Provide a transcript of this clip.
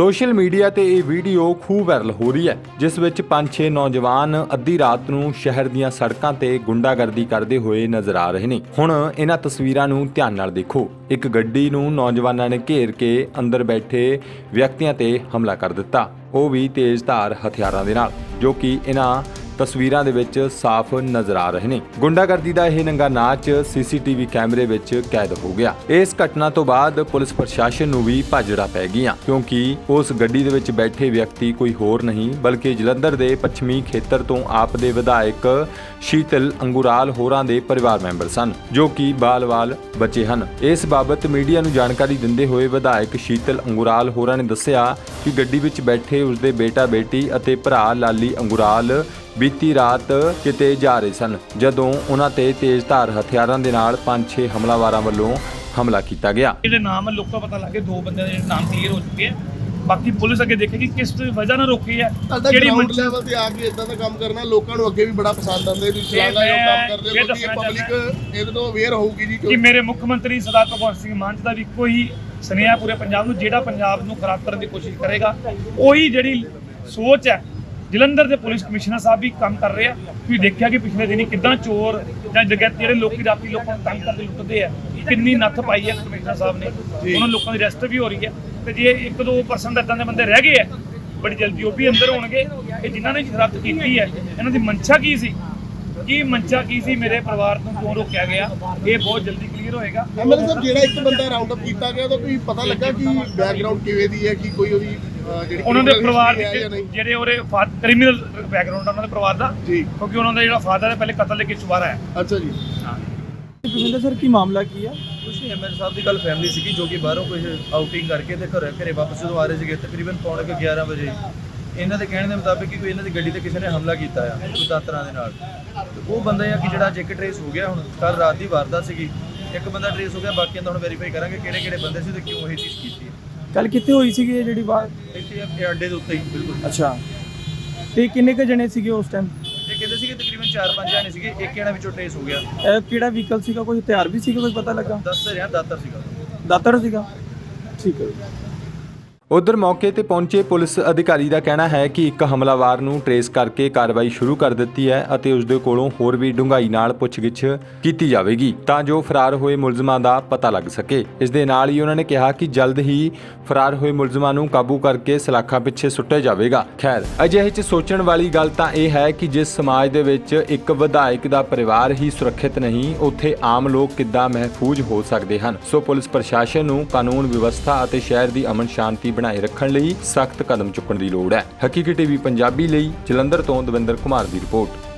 Social media ਤੇ ਇਹ video ਖੂਬ ਵਾਇਰਲ ਹੋ ਰਹੀ ਹੈ, ਜਿਸ ਵਿੱਚ ਪੰਜ ਛੇ ਨੌਜਵਾਨ ਅੱਧੀ ਰਾਤ ਨੂੰ ਸ਼ਹਿਰ ਦੀਆਂ ਸੜਕਾਂ ਤੇ ਗੁੰਡਾਗਰਦੀ ਕਰਦੇ ਹੋਏ ਨਜ਼ਰ ਆ ਰਹੇ ਨੇ। ਹੁਣ ਇਹਨਾਂ ਤਸਵੀਰਾਂ ਨੂੰ ਧਿਆਨ ਨਾਲ ਦੇਖੋ। ਇੱਕ ਗੱਡੀ ਨੂੰ ਨੌਜਵਾਨਾਂ ਨੇ ਘੇਰ ਕੇ ਅੰਦਰ ਬੈਠੇ ਵਿਅਕਤੀਆਂ ਤੇ ਹਮਲਾ ਕਰ ਦਿੱਤਾ। ਉਹ ਵੀ ਤੇਜ਼ ਧਾਰ ਹਥਿਆਰਾਂ ਦੇ ਨਾਲ, ਜੋ ਕਿ ਇਹਨਾਂ ਤਸਵੀਰਾਂ ਦੇ ਵਿੱਚ ਸਾਫ਼ ਨਜ਼ਰ ਆ ਰਹੇ ਨੇ। ਗੁੰਡਾਗਰਦੀ ਦਾ ਇਹ ਨੰਗਾ ਨਾਚ ਸੀਸੀਟੀਵੀ ਕੈਮਰੇ ਵਿੱਚ ਕੈਦ ਹੋ ਗਿਆ। ਇਸ ਘਟਨਾ ਤੋਂ ਬਾਅਦ ਪੁਲਿਸ ਪ੍ਰਸ਼ਾਸਨ ਨੂੰ ਵੀ ਭਾਜੜਾ ਪੈ ਗਈਆਂ, ਕਿਉਂਕਿ ਉਸ ਗੱਡੀ ਦੇ ਵਿੱਚ ਬੈਠੇ ਵਿਅਕਤੀ ਕੋਈ ਹੋਰ ਨਹੀਂ, ਬਲਕਿ ਜਲੰਧਰ ਦੇ ਪੱਛਮੀ ਖੇਤਰ ਤੋਂ ਆਪ ਦੇ ਵਿਧਾਇਕ ਸ਼ੀਤਲ ਅੰਗੁਰਾਲ ਹੋਰਾਂ ਦੇ ਪਰਿਵਾਰ ਮੈਂਬਰ ਸਨ, ਜੋ ਕਿ ਬਾਲ-ਬਾਲ ਬੱਚੇ ਹਨ। ਇਸ ਬਾਬਤ ਮੀਡੀਆ ਨੂੰ ਜਾਣਕਾਰੀ ਦਿੰਦੇ ਹੋਏ ਵਿਧਾਇਕ ਸ਼ੀਤਲ ਅੰਗੁਰਾਲ ਹੋਰਾਂ ਨੇ ਦੱਸਿਆ ਕਿ ਗੱਡੀ ਵਿੱਚ ਬੈਠੇ ਉਸਦੇ ਬੇਟਾ ਬੇਟੀ ਅਤੇ ਭਰਾ ਲਾਲੀ ਅੰਗੁਰਾਲ ਬੀਤੀ ਰਾਤ ਕਿਤੇ ਜਾ ਰਹੇ ਸਨ ਜਦੋਂ ਉਹਨਾਂ ਤੇ ਤੇਜ਼ਧਾਰ ਹਥਿਆਰਾਂ ਦੇ ਨਾਲ 5-6 ਹਮਲਾਵਾਰਾਂ ਵੱਲੋਂ ਹਮਲਾ ਕੀਤਾ ਗਿਆ। ਜਿਹੜੇ ਨਾਮ ਹੈ ਲੋਕਾਂ ਪਤਾ ਲੱਗ ਦੋ ਬੰਦਿਆਂ ਦੇ ਨਾਮ ਕਲੀਅਰ ਹੋ ਚੁੱਕੇ ਆ। ਬਾਕੀ ਪੁਲਿਸ ਅੱਗੇ ਦੇਖੇਗੀ ਕਿਸ ਵਜ੍ਹਾ ਨਾਲ ਰੋਕੀ ਹੈ ਕਿਹੜੀ ਮੰਸ਼ਾ ਲੈਵਲ ਤੇ ਆ ਕੇ ਇਦਾਂ ਦਾ ਕੰਮ ਕਰਨਾ ਲੋਕਾਂ ਨੂੰ ਅੱਗੇ ਵੀ ਬੜਾ ਪਸੰਦ ਆਉਂਦੇ ਵੀ ਸ਼ਲਾਘਾ ਜੋ ਕੰਮ ਕਰਦੇ ਇਹ ਹੋ ਦੱਸਣਾ ਪਬਲਿਕ ਇਹਦੇ ਤੋਂ ਅਵੇਅਰ ਹੋਊਗੀ ਜੀ ਕਿ ਮੇਰੇ ਮੁੱਖ ਮੰਤਰੀ ਸਰਦਾਰ ਭਗਵੰਤ ਸਿੰਘ ਮਾਨ ਜੀ ਦਾ ਵੀ ਹੀ ਸੁਨੇਹਾ ਪੂਰੇ ਪੰਜਾਬ ਨੂੰ ਜਿਹੜਾ ਪੰਜਾਬ ਨੂੰ ਖਰਾਬ ਕਰਨ ਦੀ ਕੋਸ਼ਿਸ਼ ਕਰੇਗਾ ਉਹੀ ਜਿਹੜੀ ਸੋਚ ਹੈ ਜਲੰਧਰ ਦੇ ਪੁਲਿਸ ਕਮਿਸ਼ਨਰ ਸਾਹਿਬ ਵੀ ਕੰਮ ਕਰ ਰਹੇ ਆ। ਤੁਸੀਂ ਦੇਖਿਆ ਕਿ ਪਿਛਲੇ ਦਿਨੀ ਕਿਦਾਂ ਚੋਰ ਜਾਂ ਜਗਤ ਜਿਹੜੇ ਲੋਕੀ ਰਾਤੀ ਲੋਕਾਂ ਨੂੰ ਤੰਗ ਕਰਕੇ ਲੁੱਟਦੇ ਆ ਕਿੰਨੀ ਨੱਥ ਪਾਈ ਹੈ ਕਮਿਸ਼ਨਰ ਸਾਹਿਬ ਨੇ। ਉਹਨਾਂ ਲੋਕਾਂ ਦੀ ਅਰੈਸਟ ਵੀ ਹੋ ਰਹੀ ਹੈ ਤੇ ਜੇ ਇੱਕ ਦੋ ਪਰਸੈਂਟ ਇਦਾਂ ਦੇ ਬੰਦੇ ਰਹਿ ਗਏ ਆ ਬੜੀ ਜਲਦੀ ਉਹ ਵੀ ਅੰਦਰ ਹੋਣਗੇ। ਇਹ ਜਿਨ੍ਹਾਂ ਨੇ ਸ਼ਰਾਰਤ ਕੀਤੀ ਹੈ ਇਹਨਾਂ ਦੀ ਮਨਸ਼ਾ ਕੀ ਸੀ? ਕੀ ਮਨਸ਼ਾ ਕੀ ਸੀ ਮੇਰੇ ਪਰਿਵਾਰ ਨੂੰ ਕਿਉਂ ਰੋਕਿਆ ਗਿਆ? ਇਹ ਬਹੁਤ ਜਲਦੀ ਕਲੀਅਰ ਹੋਏਗਾ। ਐਮਐਲਏ ਸਾਹਿਬ ਜਿਹੜਾ ਇੱਕ ਬੰਦਾ ਰਾਉਂਡ ਅਪ ਕੀਤਾ ਗਿਆ ਉਹਦਾ ਕੋਈ ਪਤਾ ਲੱਗਾ ਕਿ ਬੈਕਗ੍ਰਾਉਂਡ ਕਿਵੇਂ ਦੀ ਹੈ ਕਿ ਕੋਈ ਉਹਦੀ ਜਿਹੜੀ ਉਹਨਾਂ ਦੇ ਪਰਿਵਾਰ ਹੈ ਦੇ ਜਿਹੜੇ ਉਹਦੇ ਕ੍ਰਿਮੀਨਲ ਬੈਕਗ੍ਰਾਉਂਡ ਉਹਨਾਂ ਦੇ ਪਰਿਵਾਰ ਦਾ ਕਿਉਂਕਿ ਉਹਨਾਂ ਦਾ ਜਿਹੜਾ ਫਾਦਰ ਹੈ ਪਹਿਲੇ ਕਤਲ ਦੇ ਕੇਸ ਚੁਬਾਰਾ ਹੈ ਅੱਛਾ ਜੀ। ਜਸਵਿੰਦਰ ਸਰ ਕੀ ਮਾਮਲਾ ਕੀ ਆ? ਕੁਛ ਨਹੀਂ ਐਮਐਲ ਸਾਹਿਬ ਦੀ ਕੱਲ ਫੈਮਿਲੀ ਸੀਗੀ ਜੋ ਕਿ ਬਾਹਰੋਂ ਕੁਝ ਆਊਟਿੰਗ ਕਰਕੇ ਤੇ ਘਰੇ ਘਰੇ ਵਾਪਸ ਜਦੋਂ ਆ ਰਹੇ ਸੀਗੇ ਤਕਰੀਬਨ ਪੌਣੇ ਕੁ 11 ਵਜੇ। ਇਹਨਾਂ ਦੇ ਕਹਿਣ ਦੇ ਮੁਤਾਬਿਕ ਕਿ ਕੋਈ ਇਹਨਾਂ ਦੀ ਗੱਡੀ ਤੇ ਕਿਸੇ ਨੇ ਹਮਲਾ ਕੀਤਾ ਆ ਦਾਤਰਾਂ ਦੇ ਨਾਲ। ਉਹ ਬੰਦਾ ਆ ਕਿ ਜਿਹੜਾ ਜੇਕ ਟਰੇਸ ਹੋ ਗਿਆ ਹੁਣ ਕੱਲ ਰਾਤ ਦੀ ਵਾਰਦਾਤ ਸੀਗੀ। ਇੱਕ ਬੰਦਾ ਟਰੇਸ ਹੋ ਗਿਆ ਬਾਕੀਆਂ ਦਾ ਹੁਣ ਵੈਰੀਫਾਈ ਕਰਾਂਗੇ ਕਿਹੜੇ ਕਿਹੜੇ ਬੰਦੇ ਸੀ ਤੇ ਕਿਉਂ ਇਹ ਚੀਜ਼ ਕੀਤੀ ਹੈ ਕੱਲ ਕਿੱਥੇ ਹੋਈ ਸੀਗੀ ਇਹ ਜਿਹੜੀ ਬਾਤ? ਇੱਥੇ ਅੱਡੇ ਦੇ ਉੱਤੇ ਹੀ ਬਿਲਕੁਲ। ਅੱਛਾ। ਤੇ ਕਿੰਨੇ ਕ ਜਣੇ ਸੀਗੇ ਉਸ ਟਾਈਮ ਇਹ ਕਹਿੰਦੇ ਸੀਗੇ ਤਕਰੀਬਨ 4-5 ਜਾਣੇ ਸੀਗੇ ਇੱਕ ਜਣਾ ਵਿੱਚੋਂ ਟਰੇਸ ਹੋ ਗਿਆ। ਇਹ ਕਿਹੜਾ ਵਹੀਕਲ ਸੀਗਾ? ਕੋਈ ਹਥਿਆਰ ਵੀ ਸੀਗਾ? ਕੋਈ ਪਤਾ ਲੱਗਾ? ਦੱਸ ਰਿਹਾ ਦਾਤਰ ਸੀਗਾ। ਦਾਤਰ ਸੀਗਾ? ਠੀਕ ਹੈ। ਉਧਰ ਮੌਕੇ ਤੇ ਪਹੁੰਚੇ ਪੁਲਿਸ ਅਧਿਕਾਰੀ ਦਾ ਕਹਿਣਾ ਹੈ ਕਿ ਇੱਕ ਹਮਲਾਵਰ ਨੂੰ ਟਰੇਸ ਕਰਕੇ ਕਾਰਵਾਈ ਸ਼ੁਰੂ ਕਰ ਦਿੱਤੀ ਹੈ ਅਤੇ ਉਸ ਦੇ ਕੋਲੋਂ ਹੋਰ ਵੀ ਡੂੰਘਾਈ ਨਾਲ ਪੁੱਛਗਿੱਛ ਕੀਤੀ ਜਾਵੇਗੀ ਤਾਂ ਜੋ ਫਰਾਰ ਹੋਏ ਮੁਲਜ਼ਮਾਂ ਦਾ ਪਤਾ ਲੱਗ ਸਕੇ। ਇਸ ਦੇ ਨਾਲ ਹੀ ਉਹਨਾਂ ਨੇ ਕਿਹਾ ਕਿ ਜਲਦ ਹੀ ਫਰਾਰ ਹੋਏ ਮੁਲਜ਼ਮਾਂ ਨੂੰ ਕਾਬੂ ਕਰਕੇ ਸਲਾਖਾਂ ਪਿੱਛੇ ਸੁੱਟਿਆ ਜਾਵੇਗਾ। ਖੈਰ, ਅਜਿਹੇ 'ਚ ਸੋਚਣ ਵਾਲੀ ਗੱਲ ਤਾਂ ਇਹ ਹੈ ਕਿ ਜਿਸ ਸਮਾਜ ਦੇ ਵਿੱਚ ਇੱਕ ਵਿਧਾਇਕ ਦਾ ਪਰਿਵਾਰ ਹੀ ਸੁਰੱਖਿਅਤ ਨਹੀਂ, ਉੱਥੇ ਆਮ ਲੋਕ ਕਿੱਦਾਂ ਮਹਿਫੂਜ਼ ਹੋ ਸਕਦੇ ਹਨ? ਸੋ ਪੁਲਿਸ ਪ੍ਰਸ਼ਾਸਨ ਨੂੰ ਕਾਨੂੰਨ ਵਿਵਸਥਾ ਅਤੇ ਸ਼ਹਿਰ ਦੀ ਅਮਨ ਸ਼ਾਂਤੀ ਬਣਾਏ ਰੱਖਣ ਲਈ ਸਖਤ ਕਦਮ ਚੁੱਕਣ ਦੀ ਲੋੜ ਹੈ। ਹਕੀਕੀ ਟੀਵੀ ਪੰਜਾਬੀ ਲਈ ਜਲੰਧਰ ਤੋਂ ਦਵਿੰਦਰ ਕੁਮਾਰ ਦੀ ਰਿਪੋਰਟ।